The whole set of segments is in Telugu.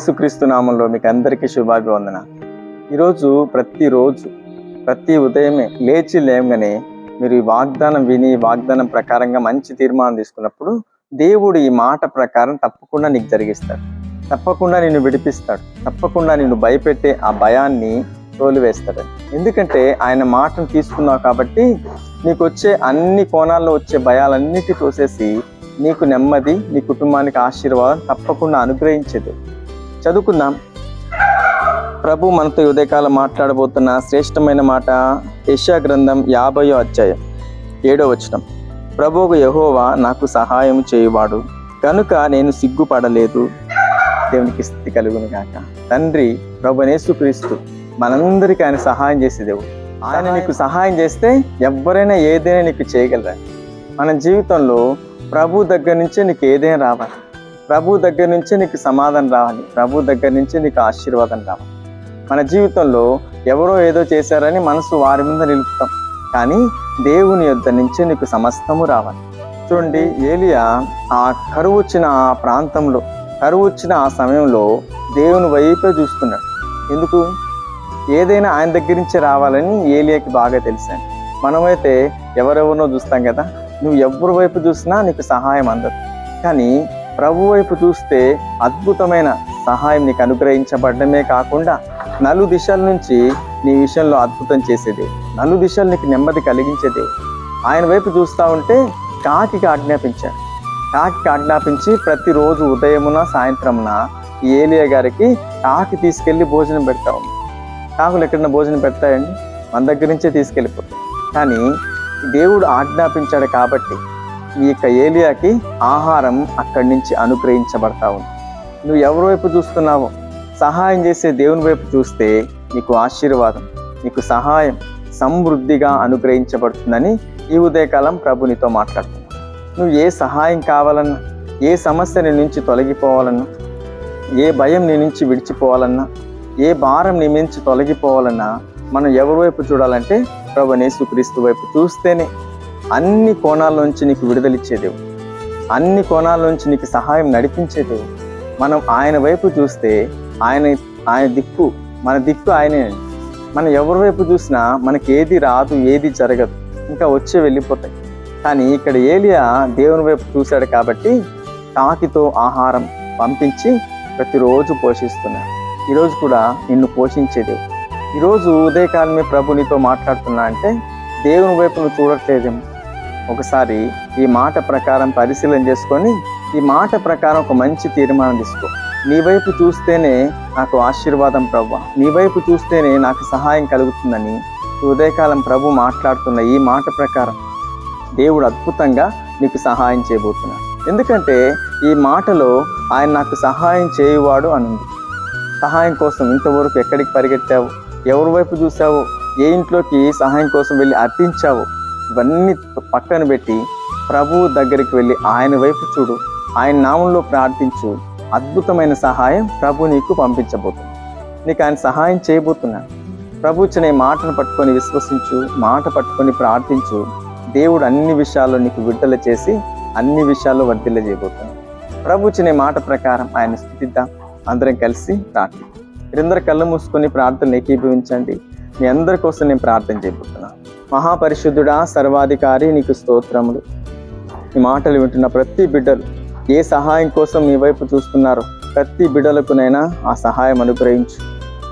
యేసుక్రీస్తు నామంలో మీకు అందరికీ శుభాభివందన. ఈరోజు ప్రతిరోజు ప్రతి ఉదయమే లేచి లేవగానే మీరు ఈ వాగ్దానం విని వాగ్దానం ప్రకారంగా మంచి తీర్మానం తీసుకున్నప్పుడు దేవుడు ఈ మాట ప్రకారం తప్పకుండా నీకు జరిగిస్తాడు. తప్పకుండా నిన్ను విడిపిస్తాడు. తప్పకుండా నిన్ను భయపెట్టే ఆ భయాన్ని తోలివేస్తాడు. ఎందుకంటే ఆయన మాటను తీసుకున్నావు కాబట్టి నీకు వచ్చే అన్ని కోణాల్లో వచ్చే భయాలన్నిటి తోసేసి నీకు నెమ్మది నీ కుటుంబానికి ఆశీర్వాదం తప్పకుండా అనుగ్రహించేది. చదువుకుందాం. ప్రభు మనతో ఉదయకాలం మాట్లాడబోతున్న శ్రేష్టమైన మాట యెషయా గ్రంథం యాభయో అధ్యాయం ఏడో వచనం. ప్రభువు యహోవా నాకు సహాయం చేయువాడు కనుక నేను సిగ్గుపడలేదు. దేవునికి స్థితి కలుగును గాక. తండ్రి ప్రభు యేసుక్రీస్తు మనందరికీ ఆయన సహాయం చేసే దేవుడు. ఆయన నీకు సహాయం చేస్తే ఎవరైనా ఏదైనా నీకు చేయగలరా? మన జీవితంలో ప్రభు దగ్గర నుంచే నీకు ఏదైనా రావాలి. ప్రభు దగ్గర నుంచే నీకు సమాధానం రావాలి. ప్రభు దగ్గర నుంచే నీకు ఆశీర్వాదం రావాలి. మన జీవితంలో ఎవరో ఏదో చేశారని మనసు వారి మీద నిలుపుతాం. కానీ దేవుని యొద్ద నుంచే నీకు సమస్తము రావాలి. చూడండి ఏలియా ఆ కరువు వచ్చిన ఆ ప్రాంతంలో కరువు వచ్చిన ఆ సమయంలో దేవుని వైపే చూస్తున్నాడు. ఎందుకు? ఏదైనా ఆయన దగ్గర నుంచి రావాలని ఏలియాకి బాగా తెలిసాను. మనమైతే ఎవరెవరినో చూస్తాం కదా నువ్వు ఎవరి వైపు చూసినా నీకు సహాయం అందదు. కానీ ప్రభు వైపు చూస్తే అద్భుతమైన సహాయం నీకు అనుగ్రహించబడమే కాకుండా నలు దిశల నుంచి నీ విషయంలో అద్భుతం చేసేది. నలు దిశలు నీకు నెమ్మది కలిగించేది. ఆయన వైపు చూస్తూ ఉంటే కాకికి ఆజ్ఞాపించాడు. కాకి ఆజ్ఞాపించి ప్రతిరోజు ఉదయమున సాయంత్రమున ఏలియా గారికి కాకి తీసుకెళ్ళి భోజనం పెడతా ఉంది కాకులు ఎక్కడన్నా భోజనం పెడతాయండి? మన దగ్గర నుంచే తీసుకెళ్ళిపోతాయి కానీ దేవుడు ఆజ్ఞాపించాడు కాబట్టి ఈ యొక్క ఏలియాకి ఆహారం అక్కడి నుంచి అనుగ్రహించబడతా ఉంది. నువ్వు ఎవరి వైపు చూస్తున్నావో సహాయం చేసే దేవుని వైపు చూస్తే నీకు ఆశీర్వాదం నీకు సహాయం సమృద్ధిగా అనుగ్రహించబడుతుందని ఈ ఉదయకాలం ప్రభు నీతో మాట్లాడుతున్నావు నువ్వు ఏ సహాయం కావాలన్నా ఏ సమస్య నీ నుంచి తొలగిపోవాలన్నా ఏ భయం నీ నుంచి విడిచిపోవాలన్నా ఏ భారం నీ నుంచి తొలగిపోవాలన్నా మనం ఎవరి వైపు చూడాలంటే ప్రభు నేసుక్రీస్తు వైపు చూస్తేనే అన్ని కోణాల్లోంచి నీకు విడుదలిచ్చేదేవు అన్ని కోణాల్లోంచి నీకు సహాయం నడిపించేదేవు మనం ఆయన వైపు చూస్తే ఆయన ఆయన దిక్కు మన దిక్కు ఆయనే మనం ఎవరి వైపు చూసినా మనకి ఏది రాదు ఏది జరగదు. ఇంకా వచ్చే వెళ్ళిపోతాయి. కానీ ఇక్కడ ఏలియా దేవుని వైపు చూశాడు కాబట్టి కాకితో ఆహారం పంపించి ప్రతిరోజు పోషిస్తున్నాడు. ఈరోజు కూడా నిన్ను పోషించేది ఈరోజు ఉదయకాలమే ప్రభు నీతో మాట్లాడుతున్నా అంటే దేవుని వైపు నువ్వు చూడట్లేదేమో ఒకసారి ఈ మాట ప్రకారం పరిశీలన చేసుకొని ఈ మాట ప్రకారం ఒక మంచి తీర్మానం తీసుకో. నీ వైపు చూస్తేనే నాకు ఆశీర్వాదం ప్రభు నీ వైపు చూస్తేనే నాకు సహాయం కలుగుతుందని ఉదయకాలం ప్రభు మాట్లాడుతున్న ఈ మాట ప్రకారం దేవుడు అద్భుతంగా నీకు సహాయం చేయబోతున్నాడు. ఎందుకంటే ఈ మాటలో ఆయన నాకు సహాయం చేయువాడు అనుంది. సహాయం కోసం ఇంతవరకు ఎక్కడికి పరిగెత్తావు ఎవరి వైపు చూసావు ఏ ఇంట్లోకి సహాయం కోసం వెళ్ళి అర్థించావు ఇవన్నీ పక్కన పెట్టి ప్రభువు దగ్గరికి వెళ్ళి ఆయన వైపు చూడు. ఆయన నామంలో ప్రార్థించు. అద్భుతమైన సహాయం ప్రభు నీకు పంపించబోతుంది. నీకు ఆయన సహాయం చేయబోతున్నాడు ప్రభు ఇచ్చిన మాటను పట్టుకొని విశ్వసించు మాట పట్టుకొని ప్రార్థించు. దేవుడు అన్ని విషయాల్లో నీకు విడుదల చేసి అన్ని విషయాల్లో వర్ధిల్ల చేయబోతున్నాడు. ప్రభు ఇచ్చిన మాట ప్రకారం ఆయన స్థుతిద్దాం. అందరం కలిసి ప్రార్థన మీరందరూ కళ్ళు మూసుకొని ప్రార్థనలు ఏకీభవించండి. మీ అందరి కోసం నేను ప్రార్థన చేయబోతున్నాను మహాపరిశుద్ధుడా సర్వాధికారి నీకు స్తోత్రములు. ఈ మాటలు వింటున్న ప్రతి బిడ్డలు ఏ సహాయం కోసం మీ వైపు చూస్తున్నారో ప్రతి బిడ్డలకునైనా ఆ సహాయం అనుగ్రహించు.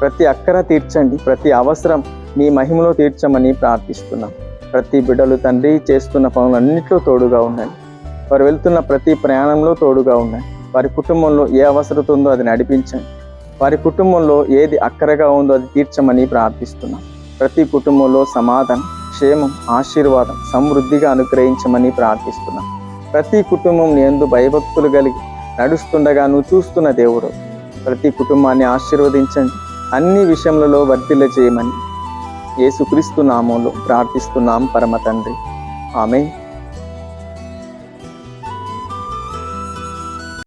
ప్రతి అక్కర తీర్చండి ప్రతి అవసరం మీ మహిమలో తీర్చమని ప్రార్థిస్తున్నాం. ప్రతి బిడ్డలు తండ్రి చేస్తున్న పనులన్నింటిలో తోడుగా ఉండండి. వారు వెళ్తున్న ప్రతి ప్రయాణంలో తోడుగా ఉండండి. వారి కుటుంబంలో ఏ అవసరత ఉందో అది నడిపించండి. వారి కుటుంబంలో ఏది అక్కరగా ఉందో అది తీర్చమని ప్రార్థిస్తున్నాం. ప్రతి కుటుంబంలో సమాధానం క్షేమం ఆశీర్వాదం సమృద్ధిగా అనుగ్రహించమని ప్రార్థిస్తున్నాం. ప్రతి కుటుంబం ఎందు భయభక్తులు కలిగి నడుస్తుండగా నువ్వు చూస్తున్న దేవుడు. ప్రతి కుటుంబాన్ని ఆశీర్వదించండి. అన్ని విషయములలో వర్తిల్ల చేయమని యేసుక్రీస్తు నామంలో ప్రార్థిస్తున్నాం పరమ తండ్రి. ఆమె